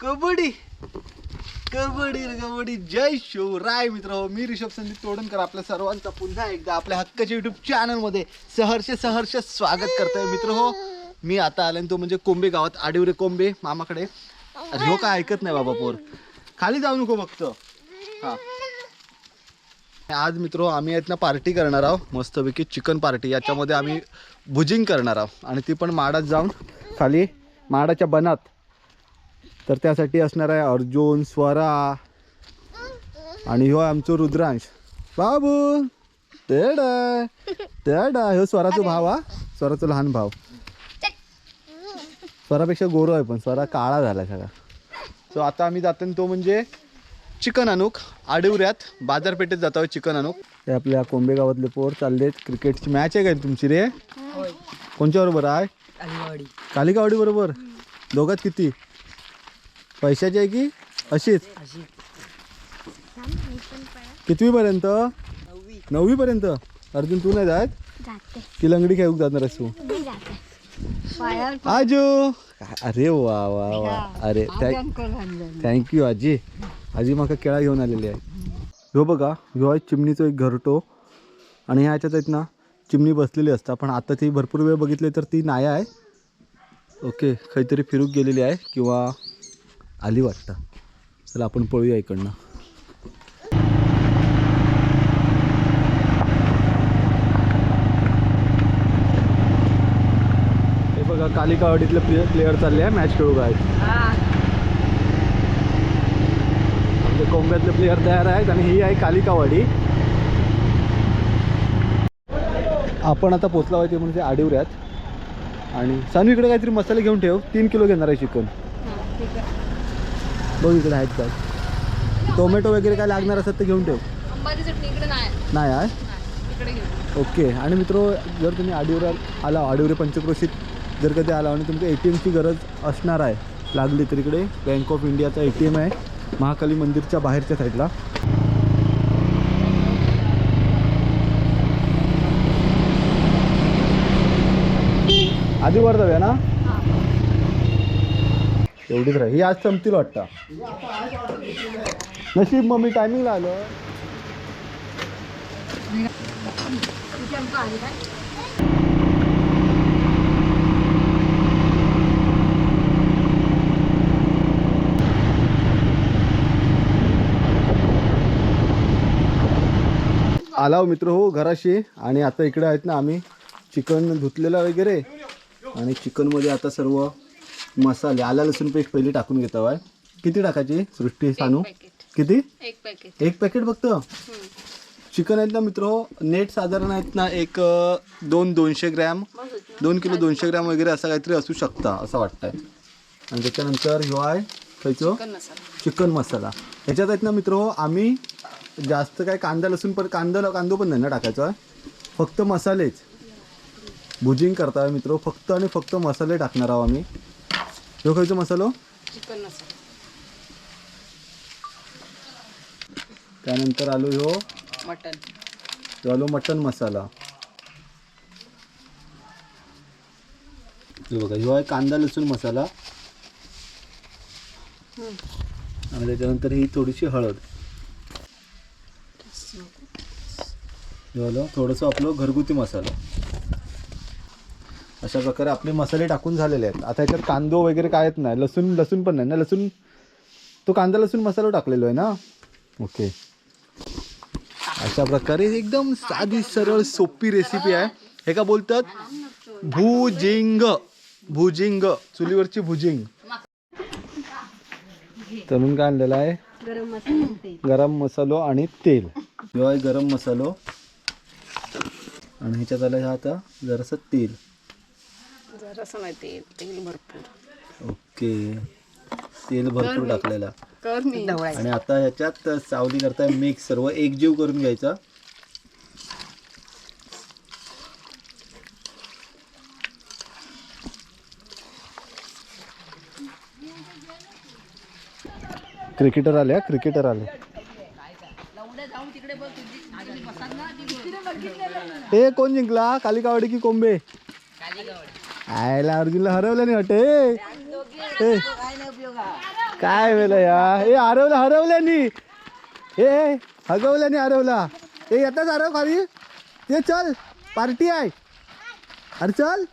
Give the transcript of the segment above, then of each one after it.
कबड्डी. कबड्डी कबड्डी. जय शिवराय मित्र हो मी ऋषभ संदीप तोडणकर आपल्या सर्वांचा पुन्हा एकदा आपल्या हक्काच्या युट्यूब चॅनलमध्ये सहर्ष सहर्ष स्वागत करतोय मित्र हो मी आता आले तो म्हणजे कोंबे गावात. आडिवरे कोंबे मामाकडे. अरे हो काय ऐकत नाही बाबा पोर. खाली जाऊ नको फक्त. हा. आज मित्र आम्ही आहेत ना पार्टी करणार आहोत. मस्तपैकी चिकन पार्टी. याच्यामध्ये आम्ही भुजिंग करणार आहोत. आणि ती पण माडात जाऊन खाली माडाच्या बनात तर त्यासाठी असणार आहे अर्जुन स्वरा आणि ह्यो आमचो रुद्रांश. बाबू तेडा तेडा ह्यो स्वराचा भाव हा. स्वराचा लहान भाव. स्वरापेक्षा गोरो आहे पण स्वरा काळा झाला सगळा. सो आता आम्ही जातो तो म्हणजे चिकन आणूक. आडिवऱ्यात बाजारपेठेत जातो चिकन आणूक. ते आपल्या कोंबे गावातले पोर चाललेत. क्रिकेटची मॅच आहे काय तुमची रे? कोणच्या बरोबर आहे? कालिकावाडी बरोबर? दोघात किती? पैशाची आहे की? अशीच? अशी कितवी पर्यंत नववी पर्यंत अर्जुन तू नाही जात? की लंगडी खेळूक जाणार आहेस तू? आजो! अरे वा वा वा. अरे थँक्यू आजी. आजी माका केळा घेऊन आलेली आहे. ह्यो बघा ह्यो आहे चिमणीचं एक घरटो. आणि ह्या ह्याच्यात आहेत ना चिमणी बसलेली असता. पण आता ती भरपूर वेळ बघितली तर ती नाही आहे. ओके काहीतरी फिरूक गेलेली आहे. किंवा आली वाटतं. चला आपण पळूया इकडनं. हे बघा कालिकावाडीतले प्लेयर प्लेयर चालले आहे मॅच खेळू काय आमचे कोंब्यातले प्लेयर तयार आहेत आणि ही आहे कालिकावाडी. आपण आता पोचला पाहिजे म्हणजे आडिवऱ्यात. आणि सानू इकडे काहीतरी मसाले घेऊन ठेव. तीन किलो घेणार आहे चिकन बघ इकडे आहेत काय टोमॅटो वगैरे काय लागणार असत तर घेऊन ठेव. नाही. आहे ओके. आणि मित्र जर तुम्ही आडिवरा आला आडिवरे पंचक्रोशीत जर कधी आला आणि तुमच्या ए टी एमची गरज असणार आहे लागली तर इकडे बँक ऑफ इंडियाचा ए टी एम आहे महाकाली मंदिरच्या बाहेरच्या साईडला आधी वर जाऊया ना? एवढीच राही ही आज संपतील वाटतं. नशीब मग मी टायमिंगला आलो. आला हो मित्र हो घराशी. आणि आता इकडे आहेत ना आम्ही. चिकन धुतलेलं वगैरे. आणि चिकनमध्ये आता सर्व मसाले आला लसूण पेस्ट पहिली टाकून घेतो आहे किती टाकायची? सृष्टी सानू? पॅकेट किती? एक पॅकेट एक पॅकेट फक्त? चिकन आहेत ना मित्र नेट साधारण आहेत ना एक दोन दोनशे ग्रॅम दोन किलो दोनशे ग्रॅम वगैरे असं काहीतरी असू शकता असं वाटतंय. आणि त्याच्यानंतर ह्यो आहे खायचो? चिकन मसाला. ह्याच्यात आहेत ना मित्र आम्ही जास्त काय कांदा लसूण पण कांदा कांदो पण नाही ना टाकायचा फक्त मसालेच. भुजिंग करता मित्र फक्त आणि फक्त मसाले टाकणार आहोत आम्ही. ह्यो खायचो मसालो? चिकन मसाला. त्यानंतर आलो ह्यो. मटन. ह्यो आलो मटन मसाला. हे बघा ह्यो आहे कांदा लसूण मसाला. आणि त्याच्यानंतर ही थोडीशी हळद. ह्यो आलो थोडंसं आपलं घरगुती मसाला. अशा प्रकारे आपले मसाले टाकून झालेले आहेत. आता ह्याच्यात कांदो वगैरे काय येत नाही लसूण लसूण पण नाही ना लसूण? तो कांदा लसूण मसाला टाकलेलो आहे ना? ओके. अशा प्रकारे एकदम साधी सरळ सोपी रेसिपी आहे. हे का बोलतात? भुजिंग. भुजिंग. चुलीवरची भुजिंग. तळून काय आणलेला आहे? गरम मसाला आणि तेल. गरम मसालो आणि ह्याच्यात आलं आता जरासं तेल. जरासं नाही तेल तेल भरपूर. ओके. तेल भरपूर टाकलेला. कर मी. आणि आता ह्याच्यात सावली करताय मिक्स सर्व एकजीव करून घ्यायचा. क्रिकेटर आले क्रिकेटर आले ए कोण जिंकला? कालिकावाडी की कोंबे? आयला अर्जुनला हरवलं नाही. ए. काय वेळ या? हे हरवलं हरवल्यानी हे हगवल्यानी हरवला हे येताच हरव खाली. ते चल पार्टी आहे. अरे चल.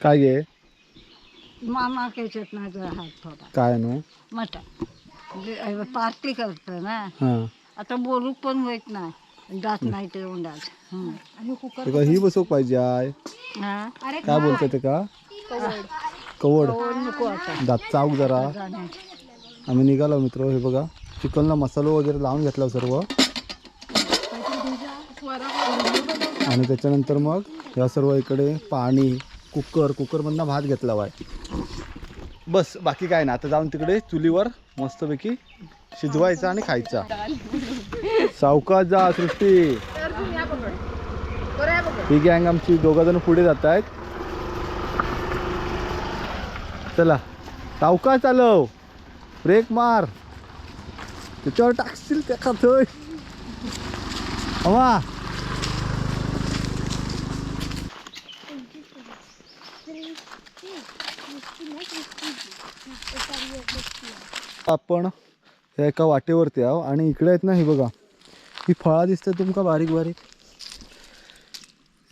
काय घे मामा केच्यात माझा हात थोडा. काय नो? मटण. म्हणजे पार्टी करतो ना. हा. आता बोलूक पण होत नाही. जात नाही ते उंडात हं. ते का ही बसवक पाहिजे आहे हा? काय बोलते ते का? कवड. कोण नको आता. दात चावक जरा. आम्ही निघालो मित्र हे बघा. चिकनला मसालो वगैरे लावून घेतला सर्व. आणि त्याच्यानंतर मग या सर्व इकडे पाणी कुकर कुकरमधनं भात घेतला वाय बस बाकी काय ना आता जाऊन तिकडे चुलीवर मस्तपैकी शिजवायचा आणि खायचा. सावकाश जा सृष्टी. ही गँग आमची दोघं जण पुढे जात आहेत चला. सावकाश चालव ब्रेक मार. त्याच्यावर टाकशील त्या खातोय? हवा. आपण एका वाटेवरती आहो आणि इकडे आहेत ना ही बघा. ही फळा दिसतात तुमका बारीक बारीक?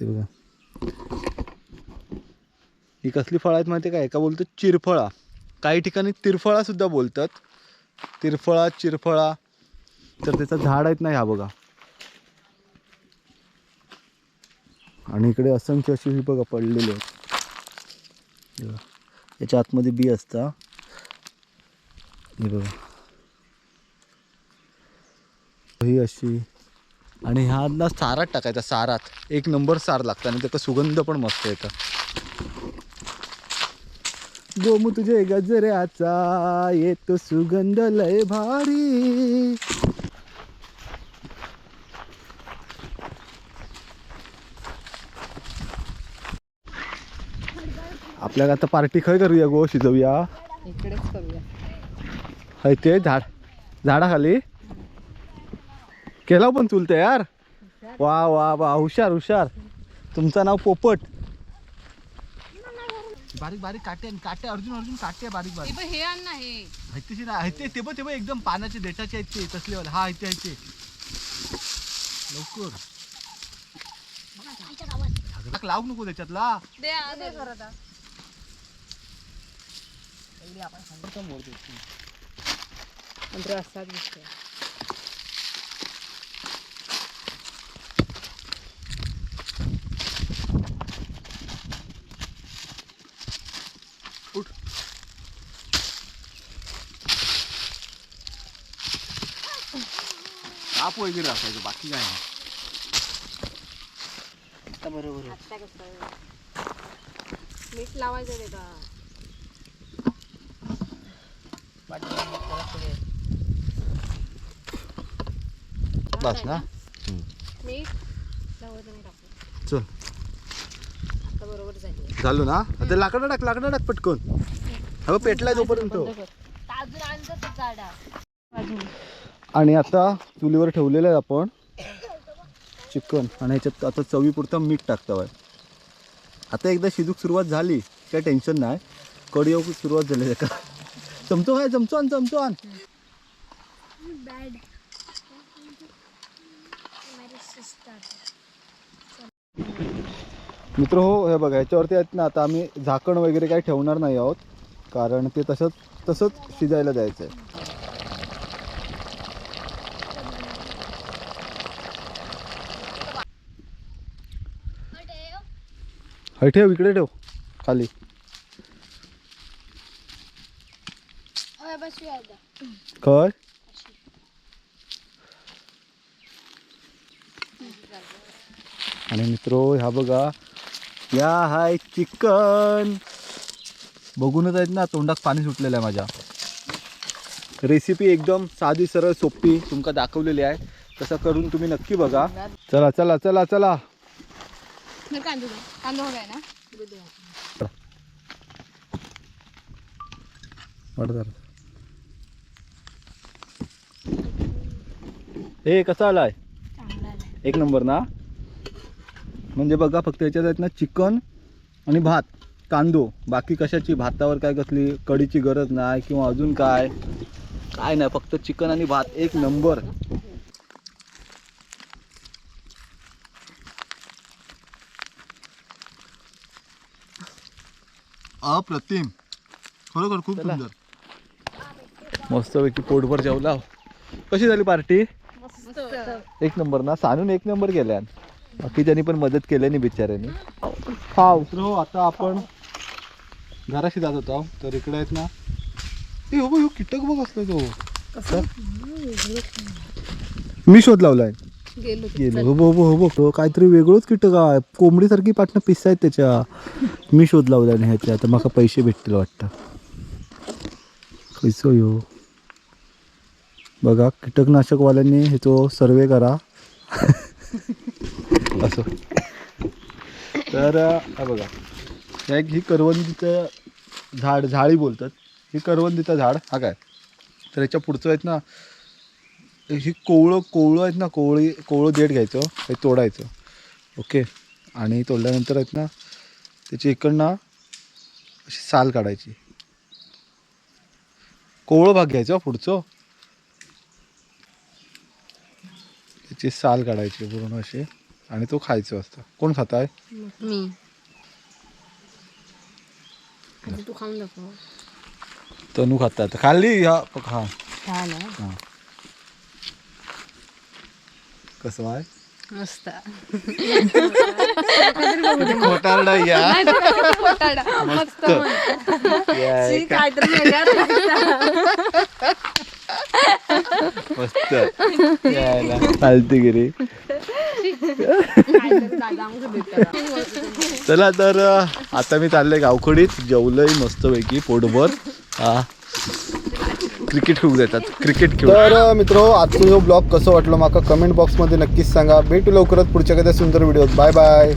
हे बघा. ही कसली फळं आहेत माहिती आहे का? एका बोलतो चिरफळा. काही ठिकाणी तिरफळा सुद्धा बोलतात. तिरफळा चिरफळा. तर त्याचं झाड आहेत ना ह्या बघा. आणि इकडे असंख्य अशी ही बघा पडलेली आहेत. बघा. याच्या आतमध्ये बी असता. हे बघा. ही अशी. आणि ह्या ना सारात टाकायचा सारात. एक नंबर सार लागतं आणि त्याचा सुगंध पण मस्त येतं. गोमू तुझे गजऱ्याचा येतो सुगंध लय भारी. आपल्याला आता पार्टी खय करूया गो? शिजवूया. इकडेच करूया. हय ते झाड झाडाखाली. केला पण चुलतं यार. वा वा वा हुशार हुशार. तुमचं नाव पोपट. बारीक बारीक काटे काटे अर्जुन अर्जुन काटे बारीक बारीक. हे हे आण ना हे. ना ते बघ ते बघ एकदम पानाचे देठाचे आहेत ते तसले वाले. हा हैते हैते लवकर. लावू नको त्याच्यातला. दे आ, दे. जरा म्हणजे असा दिसतोय. उठ. ताप वगैरे असायचं बाकी काय नाही. मीठ लावायचं ते का बस ना. मीठ लावायचं नाही टाकू चल. बरोबर झाली. झालो ना? आता लाकडं टाक लाकडं टाक पटकन. हा पेटलाय तोपर्यंत अजून आणलं झाडा. आणि आता चुलीवर ठेवलेलं आहे आपण चिकन. आणि ह्याच्यात आता चवीपुरतं मीठ टाकतं आहे. आता एकदा शिजूक सुरुवात झाली काय टेन्शन नाही. कडी येऊ सुरुवात झाली का चमचो आहे चमचो आण चमचो आण. मित्र हो हे बघा याच्यावरती आहेत ना आता आम्ही झाकण वगैरे काही ठेवणार नाही आहोत कारण ते तसंच तसंच शिजायला द्यायचं आहे. हय ठेव इकडे ठेव खाली. काय? आणि मित्रो ह्या बघा या हाय चिकन. बघूनच आहेत ना तोंडात पाणी सुटलेलं आहे माझ्या. रेसिपी एकदम साधी सरळ सोपी तुमका दाखवलेली आहे. तसं करून तुम्ही नक्की बघा. चला चला चला चला. ए कसा आलाय. एक नंबर ना? म्हणजे बघा फक्त याच्यात आहेत ना चिकन आणि भात कांदो. बाकी कशाची? भातावर काय कसली? कढीची गरज नाही किंवा अजून काय? काय नाही फक्त चिकन आणि भात एक नंबर. अप्रतिम. खरोखर खूप सुंदर. मस्तपैकी पोटभर जेवला. कशी झाली पार्टी? एक नंबर ना? सांगून एक नंबर केल्या बाकीच्यांनी पण मदत केल्यानी बिचाऱ्यांनी. खाव हो आता आपण घराशी जात होतो. तर इकडे आहेत ना. ए हो हो कीटक बघ असलं तो? मी शोध लावलाय. गेलो गेलो. हो हो हो हो. तो काहीतरी वेगळंच कीटक आहे. कोंबडीसारखी पाटणं पिस आहेत त्याच्या. मी शोध लावला नाही ह्याच्या. आता माका पैसे भेटतील वाटतं. खैसो यो बघा कीटकनाशकवाल्यांनी ह्याचो सर्वे करा. असं. तर हा बघा. हे ही करवंदीचं झाड झाडी बोलतात. ही करवंदीचं झाड हा काय? तर याच्या पुढचं आहेत ना ही कोवळं कोवळं आहेत ना कोवळी कोवळं देठ घ्यायचं हे तोडायचं. ओके? आणि तोडल्यानंतर आहेत ना त्याची इकडनं अशी साल काढायची. कोवळं भाग घ्यायचं पुढचं. त्याची साल काढायची पूर्ण अशी. आणि तो खायचं असतं. कोण खात आहे मी. तू खाऊन दाखव. तनू खातात खाल्ली? हा हा. छान आहे कसं आहे? मस्त. खोटारडा या. मस्त. या, का- काहीतरी वेगळं मस्त. चालते चला तर आता मी चाललोय गावखडीत. जेवलंय मस्तपैकी पोटभर. हा क्रिकेट खेळू देतात. क्रिकेट खेळू. तर मित्र आजचा जो ब्लॉग कसं वाटलं माका कमेंट बॉक्समध्ये नक्कीच सांगा. भेटू लवकरच पुढच्या कधी सुंदर व्हिडिओ बाय बाय